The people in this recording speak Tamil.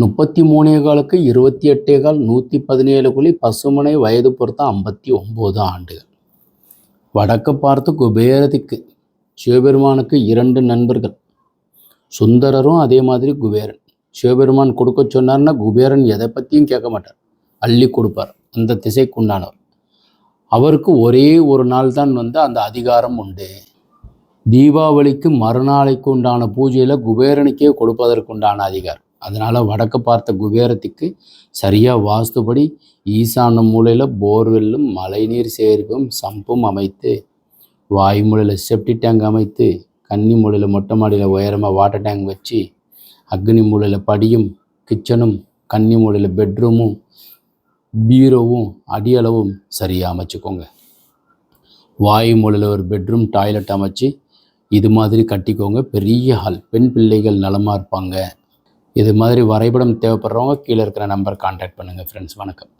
முப்பத்தி மூணே காலுக்கு இருபத்தி எட்டே கால் நூற்றி பதினேழு குழி பசுமனை வயது பொறுத்த ஐம்பத்தி ஒம்பது ஆண்டுகள். வடக்கு பார்த்து குபேரதிக்கு சிவபெருமானுக்கு இரண்டு நண்பர்கள். சுந்தரரும் அதே மாதிரி குபேரன். சிவபெருமான் கொடுக்க சொன்னார்னா குபேரன் எதை பற்றியும் கேட்க மாட்டார். அள்ளி கொடுப்பார். அந்த திசைக்குண்டானவர் அவருக்கு ஒரே ஒரு நாள் தான் வந்து அந்த அதிகாரம் உண்டு. தீபாவளிக்கு மறுநாளைக்கு உண்டான பூஜையில் குபேரனுக்கே கொடுப்பதற்குண்டான அதிகாரம். அதனால் வடக்கு பார்த்த குபேரத்துக்கு சரியாக வாஸ்துபடி ஈசான மூலையில் போர்வெல்லும் மழைநீர் சேர்ப்பும் சம்பும் அமைத்து வாய்மூலையில் செப்டி டேங்க் அமைத்து கன்னி மூலையில் மொட்டை மாடியில் உயரமாக வாட்டர் டேங்க் வச்சு அக்னி மூலையில் படியும் கிச்சனும் கன்னி மூலையில் பெட்ரூமும் பீரோவும் அடியளவும் சரியாக அமைச்சுக்கோங்க. வாயு மூலையில் ஒரு பெட்ரூம் டாய்லெட் அமைச்சு இது மாதிரி கட்டிக்கோங்க. பெரிய ஹால் பெண் பிள்ளைகள் நலமாக இருப்பாங்க. இது மாதிரி வரைபடம் தேவைப்படுறவங்க கீழே இருக்கிற நம்பர் கான்டாக்ட் பண்ணுங்கள் ஃப்ரெண்ட்ஸ் வணக்கம்.